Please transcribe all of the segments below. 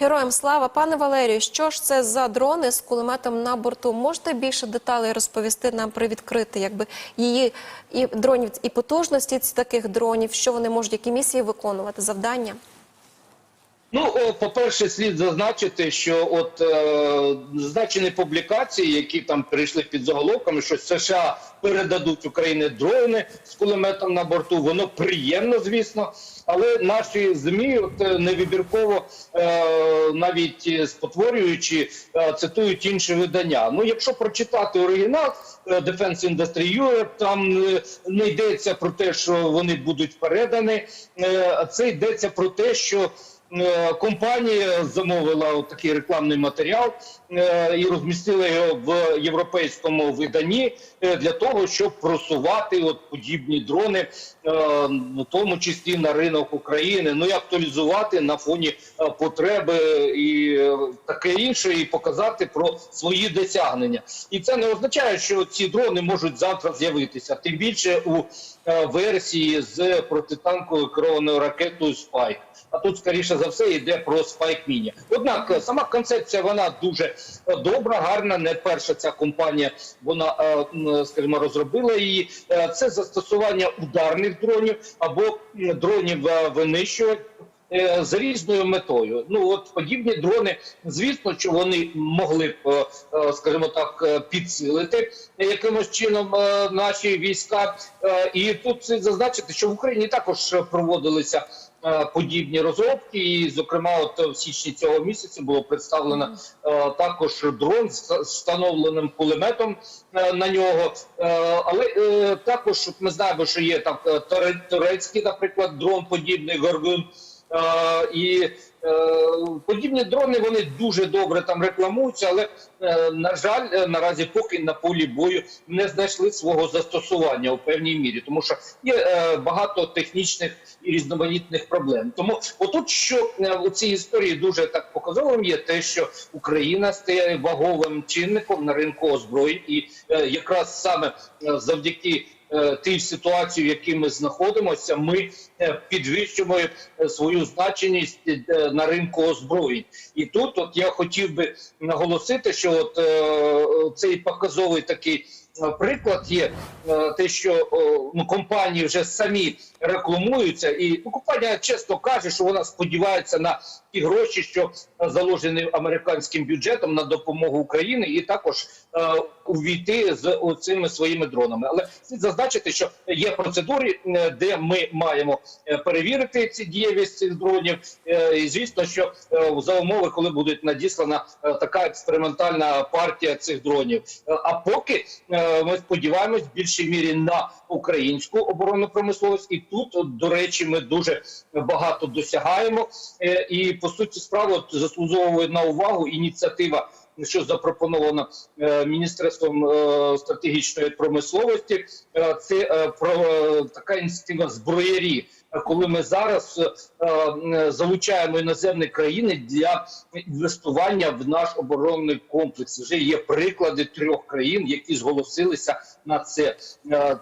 Героям слава, пане Валерію, що ж це за дрони з кулеметом на борту? Можете більше деталей розповісти нам привідкрити, якби її і дронів і потужності таких дронів, що вони можуть, які місії виконувати, завдання? Ну, по-перше, слід зазначити, що от е, зазначені публікації, які там прийшли під заголовками, що США передадуть Україні дрони з кулеметом на борту, воно приємно, звісно. Але наші змі от е, невибірково е, навіть спотворюючи, е, цитують інші видання. Ну, якщо прочитати оригінал е, Defense Industry Europe, там е, не йдеться про те, що вони будуть передані, е, це йдеться про те, що компанія замовила такий рекламний матеріал е, і розмістила його в європейському виданні е, для того, щоб просувати от подібні дрони, е, в тому числі на ринок України, ну і актуалізувати на фоні е, потреби і е, таке інше, і показати про свої досягнення. І це не означає, що ці дрони можуть завтра з'явитися, тим більше у е, версії з протитанковою керованою ракетою Спайк. А тут скоріше за все йде про спайк міні. Однак е, сама концепція вона дуже е, добра, гарна. Не перша ця компанія вона е, скажімо розробила її. Це застосування ударних дронів або дронів винищувань. е, різною метою, ну от подібні дрони, звісно, що вони могли б, скажімо так, підсилити якимось чином наші війська. І тут зазначити, що в Україні також проводилися подібні розробки, і зокрема, от в січні цього місяця було представлено е, також дрон з встановленим кулеметом е, на нього. Е, Але е, також от ми знаємо, що є там е, турецький, наприклад, дрон подібний Горгун. І е, подібні дрони вони дуже добре там рекламуються, але е, на жаль, е, наразі поки на полі бою не знайшли свого застосування у певній мірі, тому що є багато технічних і різноманітних проблем. Тому отут, що у цій історії дуже так показовим є те, що Україна стає ваговим чинником на ринку озброєнь, і якраз саме завдяки тій ситуації, в якій ми знаходимося, ми е, підвищуємо е, свою значеність е, на ринку озброєнь. І тут, от я хотів би наголосити, що от е, цей показовий такий. е, Приклад є е, те, що ну, компанії вже самі рекламуються, і ну, компанія чесно каже, що вона сподівається на ті гроші, що е, заложені американським бюджетом на допомогу Україні, і також е, увійти з цими своїми дронами. Але слід зазначити, що є процедури, е, де ми маємо е, перевірити ці дієвість цих дронів. Е, І звісно, що е, за умови, коли буде надіслана е, така експериментальна партія цих дронів. Е, А поки е, ми сподіваємось в більшій мірі на українську оборонну промисловість, і тут, до речі, ми дуже багато досягаємо. Е, І по суті справи заслуговує на увагу ініціатива. Що запропоновано е, міністерством е, стратегічної промисловості, е, це про така ініціатива зброярі. Коли ми зараз залучаємо іноземні країни для інвестування в наш оборонний комплекс, вже є приклади трьох країн, які зголосилися на це.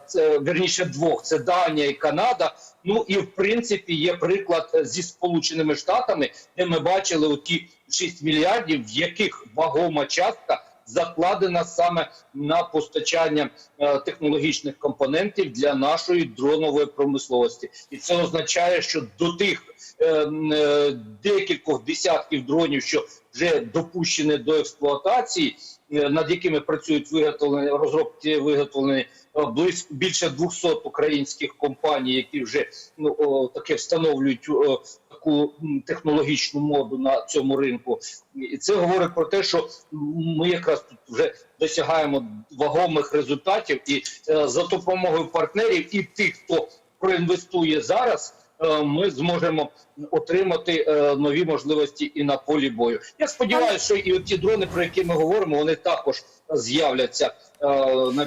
Це верніше двох: це Данія і Канада. Ну і в принципі є приклад зі Сполученими Штатами, де ми бачили оті 6 мільярдів, в яких вагома частка закладена саме на постачання е, технологічних компонентів для нашої дронової промисловості, і це означає, що до тих е, е, декількох десятків дронів, що вже допущені до експлуатації, е, над якими працюють виготовлені розробки виготовлені е, близько більше 200 українських компаній, які вже ну о, таке встановлюють о, таку технологічну моду на цьому ринку, і це говорить про те, що ми якраз тут вже досягаємо вагомих результатів, і е, за допомогою партнерів і тих, хто проінвестує зараз. е, Ми зможемо отримати е, нові можливості і на полі бою. Я сподіваюся, що і ті дрони, про які ми говоримо, вони також з'являться е,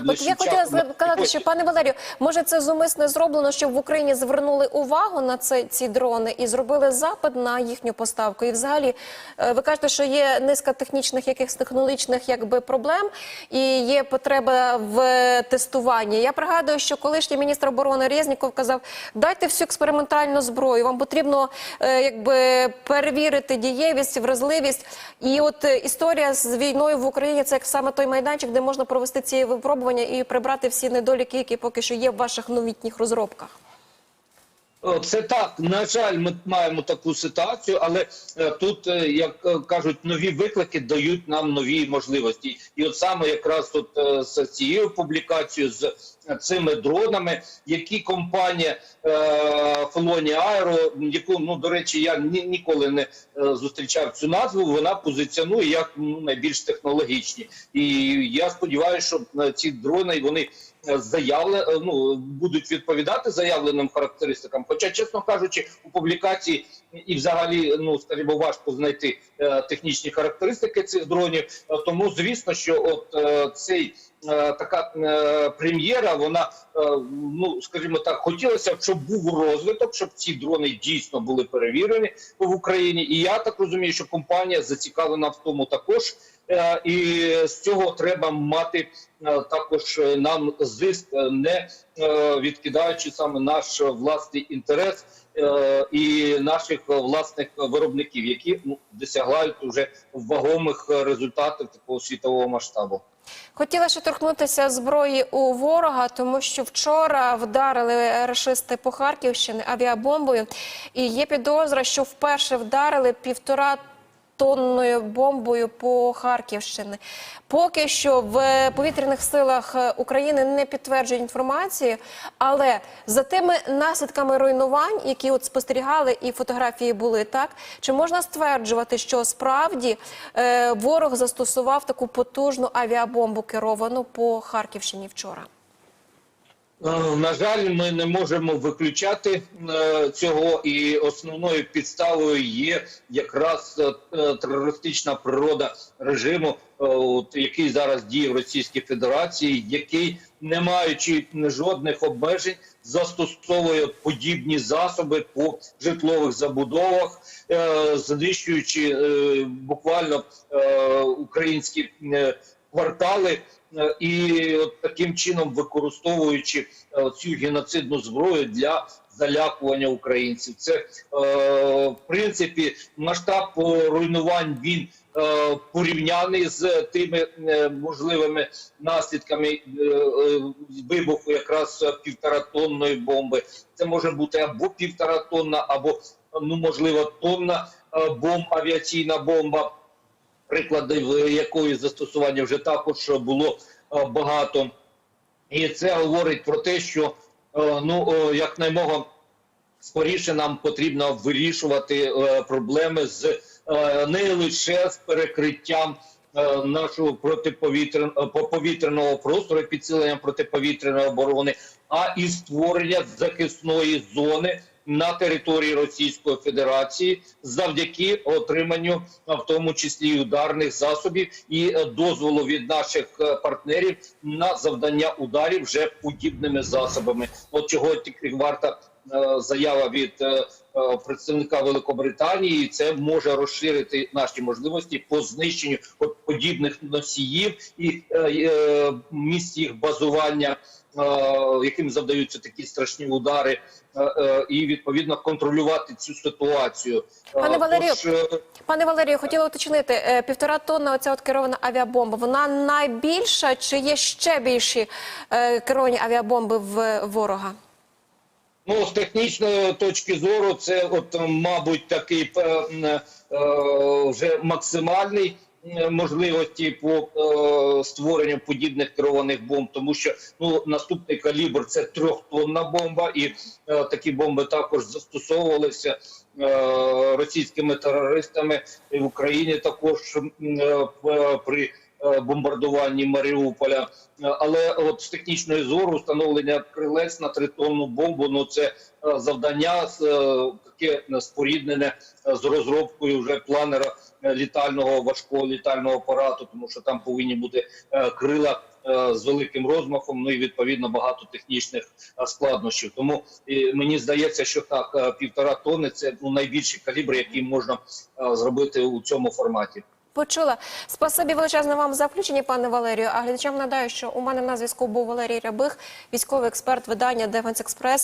От я хотіла сказати, що пане Валерію, може це зумисне зроблено, щоб в Україні звернули увагу на це ці дрони і зробили запит на їхню поставку. І взагалі е, ви кажете, що є низка технічних якихось технологічних якби проблем і є потреба в тестуванні. Я пригадую, що колишній міністр оборони Резніков казав: дайте всю експериментальну зброю. Вам потрібно якби перевірити дієвість, вразливість. І от е, історія з війною в Україні це як саме той майданчик, де можна провести ці випробування і прибрати всі недоліки, які поки що є в ваших новітніх розробках. Це так. На жаль, ми маємо таку ситуацію, але е, тут, е, як е, кажуть, нові виклики дають нам нові можливості. І от саме якраз е, з цією публікацією, з е, цими дронами, які компанія е, Фелоні Аеро, яку ну до речі, я ні, ніколи не е, зустрічав цю назву. Вона позиціонує як ну найбільш технологічні. І я сподіваюся, що е, ці дрони вони заявле, ну будуть відповідати заявленим характеристикам. Хоча, чесно кажучи, у публікації і взагалі, ну скажімо, важко знайти е, технічні характеристики цих дронів. Е, Тому звісно, що от е, цей е, така е, прем'єра, вона е, ну скажімо так, хотілося б, щоб був розвиток, щоб ці дрони дійсно були перевірені в Україні. І я так розумію, що компанія зацікавлена в тому також. Е, І з цього треба мати е, також е, нам зиск, е, не е, відкидаючи саме наш власний інтерес е, і наших е, власних виробників, які ну, досягають вже вагомих е, результатів такого світового масштабу. Хотіла ще торкнутися зброї у ворога, тому що вчора вдарили рашисти по Харківщині авіабомбою, і є підозра, що вперше вдарили півтора. Тонною бомбою по Харківщині. Поки що в повітряних силах е, України не підтверджують інформації, але за тими наслідками руйнувань, які от спостерігали, і фотографії були так, чи можна стверджувати, що справді е, ворог застосував таку потужну авіабомбу керовану по Харківщині вчора? Е, На жаль, ми не можемо виключати е, цього, і основною підставою є якраз е, терористична природа режиму, який зараз діє в Російській Федерації, який, не маючи жодних обмежень, застосовує подібні засоби по житлових забудовах, знищуючи буквально українські квартали. Е, і от таким чином використовуючи е, цю геноцидну зброю для залякування українців, це е, в принципі масштаб руйнувань він порівняний з тими можливими наслідками вибуху якраз півторатонної бомби. Це може бути або півтора тонна, або ну можливо тонна бомб, авіаційна бомба прикладів якої застосування вже також було е, багато, і це говорить про те, що е, ну е, якнаймога скоріше нам потрібно вирішувати проблеми з не лише з перекриттям. Нашого протиповітряного повітряного простору підсиленням протиповітряної оборони, а і створення захисної зони на території Російської Федерації завдяки отриманню, в тому числі ударних засобів і е, дозволу від наших е, партнерів на завдання ударів вже подібними засобами. От чого тільки варта е, заява від представника Великобританії, це може розширити наші можливості по знищенню подібних носіїв і місць їх базування. Е, Яким завдаються такі страшні удари, е, е, і відповідно контролювати цю ситуацію, Пане Валерію, тож, Пане Валерію, хотіла уточнити, півтора тонна оця от керована авіабомба, вона найбільша чи є ще більші керовані авіабомби в ворога? Ну, з технічної точки зору, це от, мабуть, такий е, е, вже максимальний можливості по е, створенню подібних керованих бомб, тому що ну наступний калібр це трьохтонна бомба, і е, такі бомби також застосовувалися е, російськими терористами і в Україні також при бомбардуванні Маріуполя. Е, Але от з технічної зору встановлення крилець на тритонну бомбу ну це е, завдання е, таке споріднене е, з розробкою вже планера е, літального важкого літального апарату, тому що там повинні бути е, крила. е, З великим розмахом, ну і відповідно багато технічних е, складнощів. Тому мені здається, що так е, півтора тонни це ну найбільший калібр, який можна е, зробити у цьому форматі. Почула. Спасибі величезне вам за включення, пане Валерію. А глядачам надаю, що у мене на зв'язку був Валерій Рябих, військовий експерт видання Дефенс Експрес.